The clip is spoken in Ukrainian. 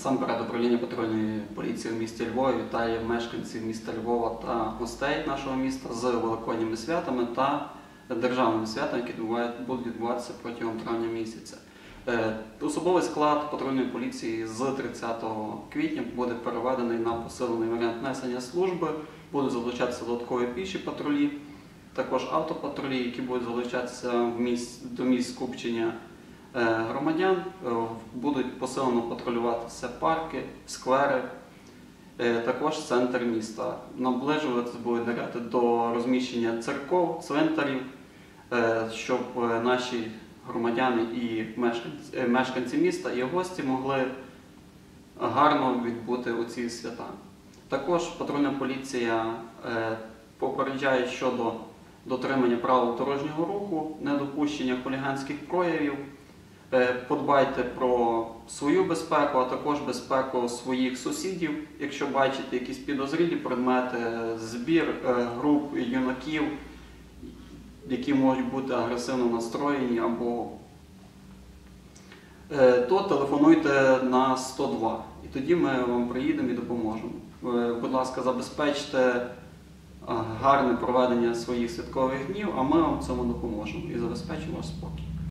Насамперед управління патрульної поліції в місті Львові вітає мешканців міста Львова та гостей нашого міста з великодніми святами та державними святами, які будуть відбуватися протягом травня місяця. Е, Особовий склад патрульної поліції з 30 квітня буде переведений на посилений варіант несення служби, будуть залучатися додаткові піші патрулі, також автопатрулі, які будуть залучатися до місць скупчення громадян, Е, будуть посилено патрулюватися парки, сквери, е, також центр міста. Наближуватися будуть наряди до розміщення церков, цвинтарів, е, щоб е, наші громадяни і мешканці, е, міста і гості могли гарно відбути у ці свята. Також патрульна поліція е, попереджає щодо дотримання правил дорожнього руху, недопущення хуліганських проявів. Е, Подбайте про свою безпеку, а також безпеку своїх сусідів. Якщо бачите якісь підозрілі предмети, збір е, груп юнаків, які можуть бути агресивно настроєні або е, то телефонуйте на 102 і тоді ми вам приїдемо і допоможемо. Будь ласка, забезпечте гарне проведення своїх святкових днів, а ми вам цьому допоможемо і забезпечимо спокій.